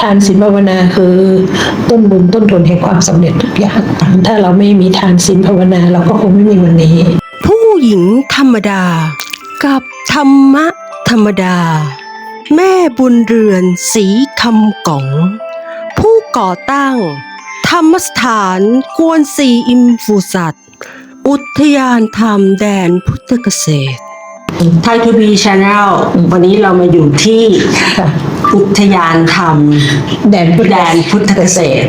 ทานศีลภาวนาคือต้นบุญต้นทุนแห่งความสำเร็จทุกอย่าง ถ้าเราไม่มีทานศีลภาวนาเราก็คงไม่มีวันนี้ ผู้หญิงธรรมดา กับธรรมะธรรมดา แม่บุญเรือนสีคำกล่อง ผู้ก่อตั้ง ธรรมสถานกวนสีอิมฟูสัตว์อุทยานธรรมแดนพุทธเกษตรไทยทีวีชาแนลวันนี้เรามาอยู่ที่ค่ะ อุทยานธรรม แดนพุทธแดนพุทธเกษตร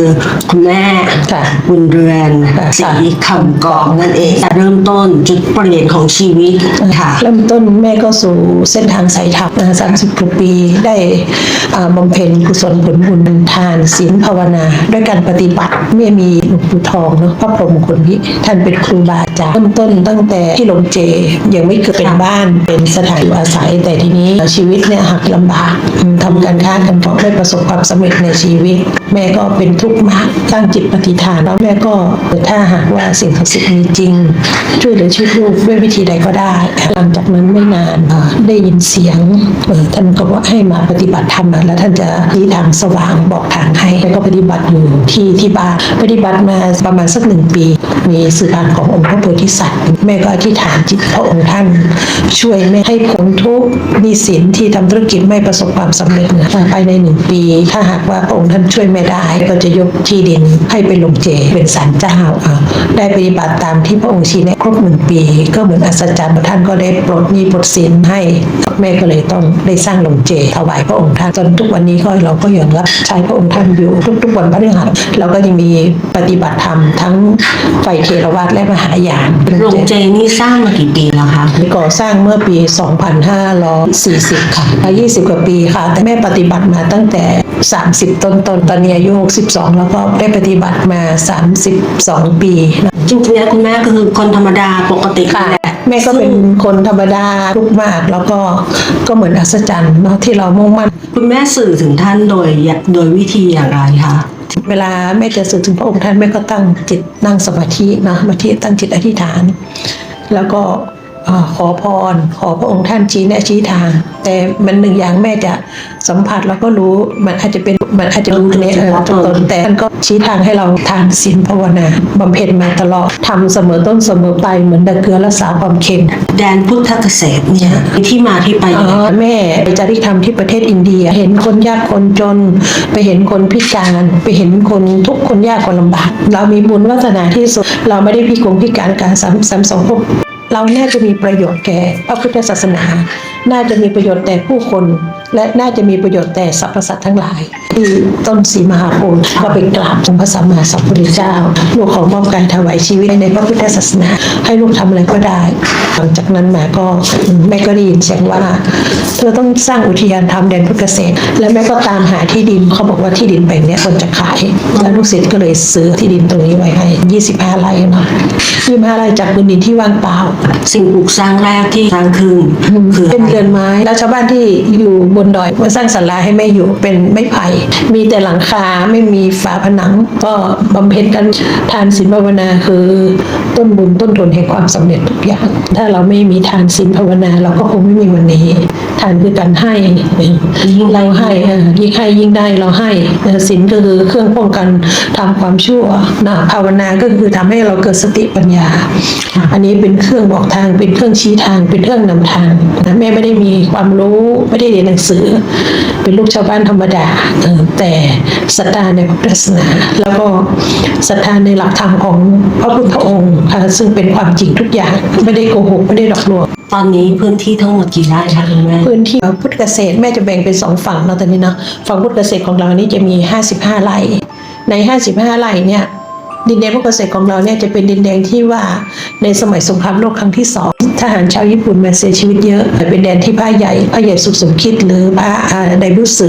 คุณแม่ค่ะบุญเรือนค่ะสีคำกองนั่นเองเริ่มต้นจุดเปลี่ยนของชีวิตค่ะ เริ่มต้นแม่ก็สู่เส้นทางสายธรรมนะสามสิบกว่าปีได้อ่าบำเพ็ญกุศลผลบุญทานศีลภาวนา ด้วยการปฏิบัติเมื่อมีหลวงปู่ทองเนาะพระพรหมคนนี้ท่านเป็นครูบาอาจารย์เริ่มต้นตั้งแต่ที่หลงเจยังไม่เคยเป็นบ้านเป็นสถานอยู่อาศัยแต่ทีนี้ชีวิตเนี่ยหักลำบากอืมทำการค้ากันต่อได้ประสบความสำเร็จในชีวิต แม่ก็เป็นทุกข์มากตั้งจิตปฏิฐานแล้วแม่ก็ถ้าหากว่าสิ่งศักดิ์สิทธิ์มีจริง ช่วยเหลือชีวิตลูกด้วยวิธีใดก็ได้ หลังจากนั้นไม่นานได้ยินเสียงท่านก็ว่าให้มาปฏิบัติธรรมแล้วท่านจะชี้ทางสว่างบอกทางให้แล้วก็ปฏิบัติอยู่ที่ที่บ้านปฏิบัติมาประมาณสักหนึ่งปี มีสื่อการขององค์พระโพธิสัตว์แม่ก็อธิษฐานจิตพระองค์ท่าน ช่วยแม่ให้พ้นทุกข์หนี้สินที่ทำธุรกิจไม่ประสบความสำเร็จภายในหนึ่งปี ถ้าหากว่าพระองค์ท่านช่วยแม่ได้ ก็จะยกที่ดินให้เป็นลงเจเป็นศาลเจ้าอะได้ปฏิบัติตามที่พระองค์ชี้แนะครบหนึ่งปี ก็เหมือนอัศจรรย์ท่านก็ได้ปลดหนี้ปลดสินให้แม่ก็เลยต้องได้สร้างลงเจถวายพระองค์ท่านจนทุกวันนี้ก็เราก็ยังรับใช้พระองค์ท่านอยู่ทุกๆวันพฤหัสเราก็ยังมีปฏิบัติธรรมทั้งฝ่ายเทรวาสและมหายานโรงเจนี่สร้างมากี่ปีแล้วคะก่อสร้างเมื่อปี 2540 ค่ะ20 กว่าปีค่ะ แต่แม่ปฏิบัติมาตั้งแต่ 30 ต้นๆตอนนี้อายุ 62 แล้วก็ได้ปฏิบัติมา 32 ปีนะจริงๆแล้วคุณแม่ก็คือคนธรรมดาปกติค่ะแหละแม่ก็เป็นคนธรรมดาทุกข์มาก แล้วก็ก็เหมือนอัศจรรย์เนาะที่เรามุ่งมั่น คุณแม่สื่อถึงท่านโดยโดยวิธีอย่างไรคะเวลาแม่จะสื่อถึงพระองค์ท่านแม่ก็ตั้งจิตนั่งสมาธินะสมาธิตั้งจิตอธิษฐาน แล้วก็เอ่อขอพร ขอพระองค์ท่านชี้แนะชี้ทาง แต่มันหนึ่งอย่างแม่จะสัมผัสแล้วก็รู้มันอาจจะเป็นมันอาจจะรู้ในเออตัวตนแต่ท่านก็ชี้ทางให้เราทานศีลภาวนาบำเพ็ญมาตลอดทำเสมอต้นเสมอไปเหมือนดังเกลือรักษาความเค็มแดนพุทธเกษตรเนี่ยมีที่มาที่ไปยังไงอ๋อแม่ไปจาริกธรรมที่ประเทศอินเดีย เห็นคนยากคนจน ไปเห็นคนพิการ ไปเห็นคนทุกข์คนยากคนลำบาก เรามีบุญวาสนาที่สุด เราไม่ได้พิกลพิการการซ้ำซ้ำสองพวก เราน่าจะมีประโยชน์แก่พระพุทธศาสนา น่าจะมีประโยชน์แต่ผู้คน และน่าจะมีประโยชน์แต่สรรพสัตว์ทั้งหลาย ที่ต้นสีมหาโพธิ์ก็ไปกราบองค์พระสัมมาสัมพุทธเจ้า ลูกขอมอบการถวายชีวิตในพระพุทธศาสนา ให้ลูกทำอะไรก็ได้ หลังจากนั้นมาก็แม่ก็ได้ยินเสียงว่าเธอต้องสร้างอุทยานทำแดนพุทธเกษตร แล้วแม่ก็ตามหาที่ดินเขาบอกว่าที่ดินแบ่งเนี้ยคนจะขาย แล้วลูกศิษย์ก็เลยซื้อที่ดินตรงนี้ไว้ให้ 25ไร่เนาะ25ไร่จากพื้นดินที่ว่างเปล่า สิ่งปลูกสร้างแรกที่สร้างขึ้นคือเป็นเรือนไม้แล้วชาวบ้านที่อยู่บนดอยมาสร้างศาลาให้แม่อยู่เป็นไม้ไผ่ มีแต่หลังคาไม่มีฝาผนัง ก็บำเพ็ญกันทานศีลภาวนาคือต้นบุญต้นทุนแห่งความสำเร็จทุกอย่าง ถ้าเราไม่มีทานศีลภาวนาเราก็คงไม่มีวันนี้ ทานคือการให้เราให้เออยิ่งให้ยิ่งได้เราให้เออศีลก็คือเครื่องป้องกันทำความชั่วนะภาวนาก็คือทำให้เราเกิดสติปัญญา อันนี้เป็นเครื่องบอกทางเป็นเครื่องชี้ทางเป็นเครื่องนำทางนะแม่ไม่ได้มีความรู้ไม่ได้เรียนหนังสือเป็นลูกชาวบ้านธรรมดาเออแต่ศรัทธาในพระพุทธศาสนา แล้วก็ศรัทธาในหลักธรรมของพระพุทธองค์ค่ะซึ่งเป็นความจริงทุกอย่างไม่ได้โกหกไม่ได้หลอกลวงตอนนี้พื้นที่ทั้งหมดกี่ไร่คะคุณแม่พื้นที่พุทธเกษตรแม่จะแบ่งเป็นสองฝั่งเนาะตอนนี้เนาะฝั่งพุทธเกษตรของเรานี่จะมี 55 ไร่ใน 55 ไร่เนี่ยดินแดนพุทธเกษตรของเราเนี่ยจะเป็นดินแดนที่ว่าในสมัยสงครามโลกครั้งที่สอง ทหารชาวญี่ปุ่นมาเสียชีวิตเยอะ เป็นแดนที่พระใหญ่พระใหญ่สุขสมคิด หรือพระไดรุสึ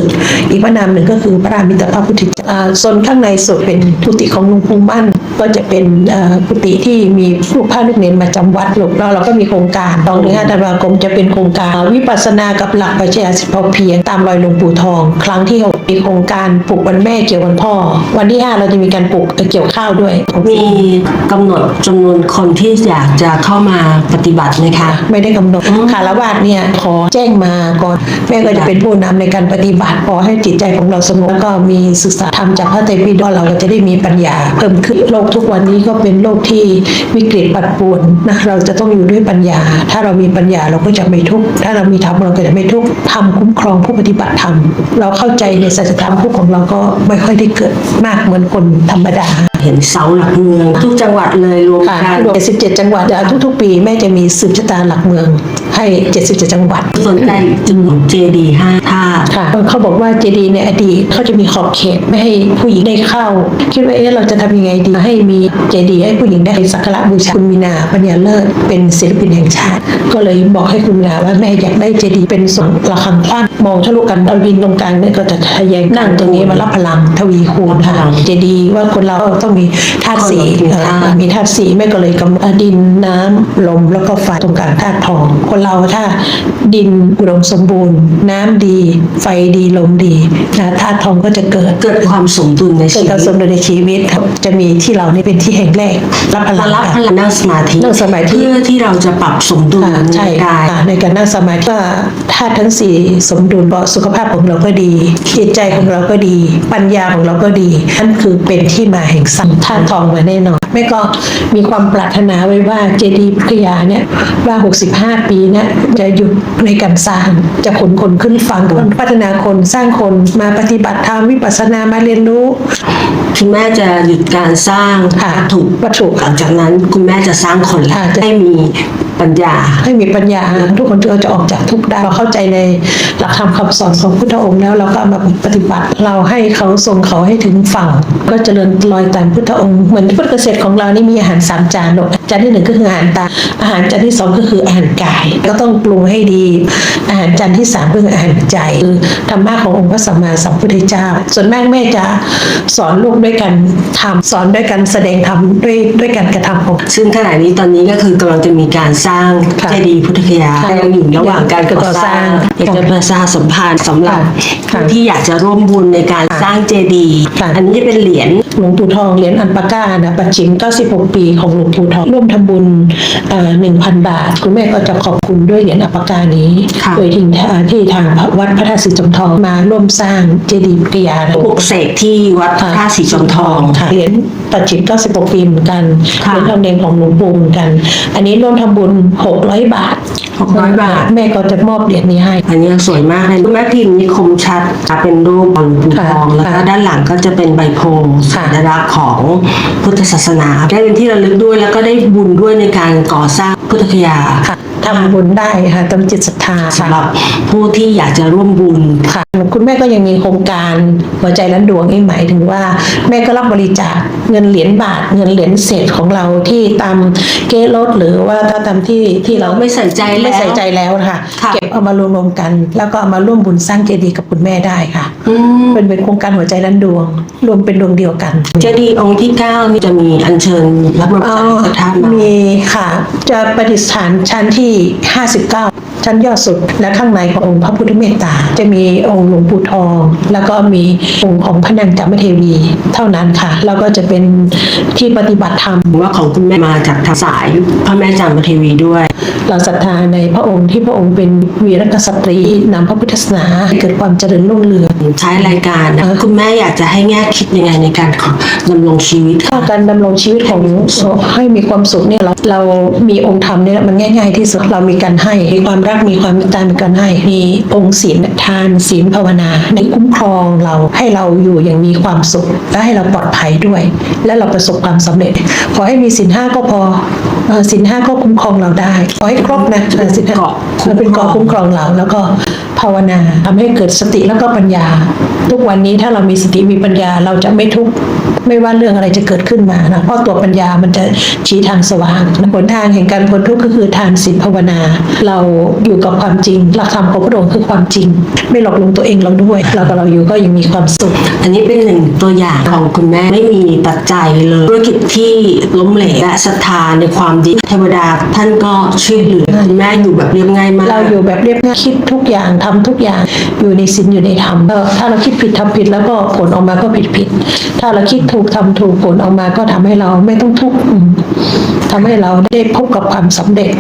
อีกพระนามหนึ่งก็คือพระรามิตรพระพุทธเจ้าอ่าโซนข้างในสุดเป็นกุฏิของหลวงปู่มั่น ก็จะเป็นเอ่อกุฏิที่มีลูกผ้าลูกเนนมาจำวัดลูกแล้วเราก็มีโครงการตองถึงห้าธันวาคมจะเป็นโครงการวิปัสสนากับหลักปรัชญาสิทธิพอเพียงตามรอยหลวงปู่ทอง ครั้งที่หกมีโครงการปลูกวันแม่เกี่ยววันพ่อ วันที่ห้าเราจะมีการปลูกเอ่อเกี่ยวข้าวด้วย มีกำหนดจำนวนคนที่อยากจะเข้ามาปฏิบัติไหมคะ ไม่ได้กำหนดอืมคารวะเนี่ยขอแจ้งมาก่อนแม่ก็จะเป็นผู้นำในการปฏิบัติขอให้จิตใจของเราสงบแล้วก็มีศึกษาธรรมจากพระไตรปิฎกเราก็จะได้มีปัญญาเพิ่มขึ้นโลกทุกวันนี้ก็เป็นโลกที่วิกฤตปัดป่วนนะเราจะต้องอยู่ด้วยปัญญา ถ้าเรามีปัญญาเราก็จะไม่ทุกข์ถ้าเรามีธรรมเราก็จะไม่ทุกข์ธรรมคุ้มครองผู้ปฏิบัติธรรมเราเข้าใจในสัจธรรมผู้ของเราก็ไม่ค่อยได้เกิดมากเหมือนคนธรรมดา เห็นเสาหลักเมือง ทุกจังหวัดเลยรวมค่ะกันรวม17จังหวัดเดี๋ยวทุกๆ ปีแม่จะมีสืบชะตาหลักเมืองให้ 77 จังหวัด สนใจจุดเจดีห้าธาตุค่ะเขาบอกว่าเจดีย์ในอดีตเขาจะมีขอบเขตไม่ให้ผู้หญิงได้เข้า คิดว่าเอ๊ะเราจะทำยังไงดีให้มีเจดีย์ให้ผู้หญิงได้สักการะบูชาคุณมีนาปัญญาเลิศเป็นศิลปินแห่งชาติ ก็เลยบอกให้คุณมีนาว่าแม่อยากได้เจดีย์เป็นส่วนระฆังคว้าง มองทะลุกันดาวดินตรงกลางเนี่ยก็จะทะแยงนั่งตรงนี้มารับพลังทวีคูณค่ะเจดีย์ว่าคนเราต้องมีธาตุสีเอ่อมีธาตุสีแม่ก็เลยกำหนดดินน้ำลมแล้วก็ไฟตรงกลางธาตุทอง คนเราถ้าดินอุดมสมบูรณ์ น้ำดี ไฟดีลมดีนะธาตุทองก็จะเกิดเกิดความสมดุลในเกิชีดวิการตสมดุลในชีวิตครับจะมีที่เรานี่เป็นที่แห่งแรกรับพลัมางรับค่ะพลังนั่งสมาธินั่งสมาธิเพื่อที่เราจะปรับสมดุลค่ะในใช่กายค่ะ ในการนั่งสมาธิว่าธาตุทั้งสี่สมดุลเพราะสุขภาพของเราก็ดี จิตใจของเราก็ดี ปัญญาของเราก็ดีนั่นคือเป็นที่มาแห่งสัมธาตุทองมาแน่นอนแม่ก็มีความปรารถนาไว้ว่าเจดีย์พุทธยาเนี่ยว่า 65 ปีเนี่ยจะหยุดในการสร้างจะขนคนขึ้นฝั่งพัฒนาคนสร้างคนมาปฏิบัติธรรมวิปัสสนามาเรียนรู้คุณแม่จะหยุดการสร้างค่ะวัตถุวัตถุหลังจากนั้นคุณแม่จะสร้างคนละค่ะจะให้มี ปัญญา ให้มีปัญญา ทุกคนเราจะออกจากทุกข์ได้เราเข้าใจในหลักธรรมคำสอนของพุทธองค์แล้วเราก็เอามาปฏิบัติ เราให้เขาส่งเขาให้ถึงฝั่ง ก็เจริญรอยตามพุทธองค์เหมือนพุทธเกษตรของเรานี่มีอาหารสามจานหนกจานที่หนึ่งก็คืออาหารตาอาหารจานที่สองก็คืออาหารกาย ก็ต้องปรุงให้ดี อาหารจานที่สามก็คืออาหารใจคือธรรมะขององค์พระสัมมาสัมพุทธเจ้า ส่วนแม่แม่จะสอนลูกด้วยกันทำสอนด้วยกันแสดงธรรมด้วยด้วยการกระทำของซึ่งขณะนี้ตอนนี้ก็คือกำลังจะมีการสร้างค่ะเจดีย์พุทธคยาค่ะยังอยู่ระหว่างการก่อสร้างก่อสร้างอยากจะประชาสัมพันธ์สำหรับค่ะผู้ที่อยากจะร่วมบุญในการสร้างเจดีย์ค่ะอันนี้จะเป็นเหรียญหลวงปู่ทองเหรียญอันปาก้านะปัจฉิม96 ปีของหลวงปู่ทองร่วมทำบุญหนึ่งพันบาท คุณแม่ก็จะขอบคุณด้วยเหรียญอันปาก้านี้ค่ะโดยที่ที่ทางวัดพระธาตุสีจอมทองมาร่วมสร้างเจดีย์พุทธยานะปลุกเสกที่วัดพระธาตุสีจอมทองค่ะเหรียญปัจฉิม96 ปีเหมือนกันค่ะเหรียญทองแดงของหลวงปู่เหมือนกัน อันนี้ร่วมทำบุญ600บาท600บาท แม่ก็จะมอบเหรียญนี้ให้ อันนี้สวยมากเลยคุณแม่พิมพ์นี่คมชัดเป็นรูปหลวงปู่ทองค่ะแล้วก็ด้านหลังก็จะเป็นใบโพธิ์ค่ะสัญลักษณ์ของพุทธศาสนา ได้เป็นที่ระลึกด้วยแล้วก็ได้บุญด้วยในการก่อสร้างพุทธคยาค่ะ ทำบุญได้ค่ะตามจิตศรัทธาสำหค่ะรับผู้ที่อยากจะร่วมบุญค่ะ คุณแม่ก็ยังมีโครงการหัวใจล้านดวงนี่หมายถึงว่า แม่ก็รับบริจาคเงินเหรียญบาท เงินเหรียญเศษของเราที่ตามเก๊รถหรือว่าถ้าตามที่ที่เราไม่ใส่ใจแล้วไม่ใส่ใจแล้วนะคะค่ะเก็บเอามารวมๆกัน แล้วก็เอามาร่วมบุญสร้างเจดีย์กับคุณแม่ได้ค่ะอืมเป็นเป็นโครงการหัวใจล้านดวง รวมเป็นดวงเดียวกัน เจดีย์องค์ที่เก้านี่จะมีอัญเชิญพระบรมอ๋อสารีริกธาตุมามีค่ะ จะประดิษฐานชั้นที่59 ชั้นยอดสุด และข้างในขององค์พระพุทธเมตตา จะมีองค์หลวงปู่ทอง แล้วก็มีองค์ของพระนางจามเทวี เท่านั้นค่ะ แล้วก็จะเป็นที่ปฏิบัติธรรมว่าของคุณแม่มาจากทางสายพระแม่จามเทวีด้วย เราศรัทธาในพระองค์ที่พระองค์เป็นวีรกษัตรีนำพระพุทธศาสนาให้เกิดความเจริญรุ่งเรืองท้ายรายการนะคุณแม่อยากจะให้แง่คิดยังไงในการดำรงชีวิตถ้าการดำรงชีวิตของให้มีความสุขเนี่ยเราเรามีองค์ธรรมเนี่ยมันง่าย ๆที่สุดเรามีการให้มีความรักมีความเมตตามีการให้มีองค์ศีลทานศีลภาวนาในคุ้มครองเราให้เราอยู่อย่างมีความสุขและให้เราปลอดภัยด้วย และเราประสบความสำเร็จ ขอให้มีศีลห้าก็พอเออศีลห้าก็คุ้มครองเราได้ขอให้ครบนะเออศีลห้าเกาะมครองเป็นเกาะคุ้มครองเราแล้วก็ภาวนาทำให้เกิดสติแล้วก็ปัญญา ทุกวันนี้ถ้าเรามีสติมีปัญญาเราจะไม่ทุกข์ไม่ว่าเรื่องอะไรจะเกิดขึ้นมานะเพราะตัวปัญญามันจะชี้ทางสว่างผลทางแห่งการพ้นทุกข์ก็คือทานศีลภาวาวนา เราอยู่กับความจริง หลักธรรมของพระองค์คือความจริง ไม่หลอกลวงตัวเองเราด้วย เรากับเราอยู่ก็ยังมีความสุข อันนี้เป็นหนึ่งตัวอย่างของคุณแม่ไม่มีปัจจัยเลยธุรกิจที่ล้มเหลวและศรัทธาในความดีเทวดาท่านก็ช่วยเหลือคุณแม่อยู่แบบเรียบง่ายมากเราอยู่แบบเรียบง่ายคิดทุกอย่างทำทุกอย่างอยู่ในศีลอยู่ในธรรมเออถ้าเราคิดผิดทำผิดแล้วก็ผลออกมาก็ผิดผิด ถ้าเราคิดถูกทำถูกผลออกมาก็ทำให้เราไม่ต้องทุกข์อืม ทำให้เราได้พบกับความสำเร็จ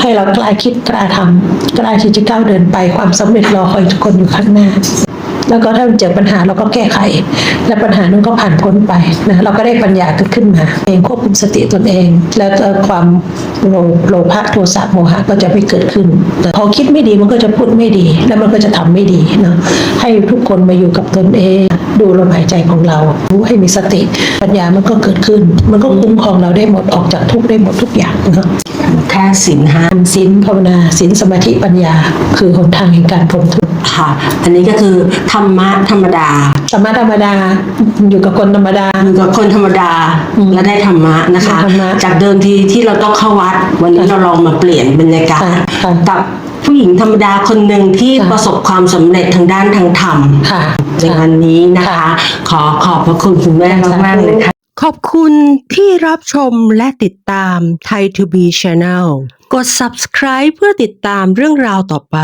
ให้เรากล้าคิดกล้าทำกล้าที่จะก้าวเดินไปความสำเร็จรอคอยทุกคนอยู่ข้างหน้า แล้วก็ถ้าเจอปัญหาเราก็แก้ไข และปัญหานั้นก็ผ่านพ้นไปนะเราก็ได้ปัญญาเกิดขึ้นมา เองควบคุมสติตนเอง แล้วก็ความโลโลภะโทสะโมหะก็จะไม่เกิดขึ้นแต่พอคิดไม่ดีมันก็จะพูดไม่ดี แล้วมันก็จะทำไม่ดีเนาะให้ทุกคนมาอยู่กับตนเอง ดูลมหายใจของเรารู้ให้มีสติปัญญามันก็เกิดขึ้น มันก็คุ้มครองเราได้หมดออกจากทุกข์ได้หมดทุกอย่างเนาะแค่สินห้าศีลภาวนาศีลสมาธิปัญญา คือหนทางแห่งการพ้นทุกข์ค่ะ อันนี้ก็คือธรรมะธรรมดาสมมาธรรมดา อยู่กับคนธรรมดา อยู่กับคนธรรมดาอืมและได้ธรรมะนะคะได้ธรรมะจากเดิมทีที่เราต้องเข้าวัด วันนี้เราลองมาเปลี่ยนบรรยากาศค่ะค่ะกับผู้หญิงธรรมดาคนหนึ่งที่ค่ะประสบความสำเร็จทางด้านทางธรรมค่ะในวันนี้นะคะค่ะขอขอบพระคุณคุณแม่มากๆเลยค่ะขอบคุณที่รับชมและติดตาม Thai to be Channel กด subscribe เพื่อติดตามเรื่องราวต่อไป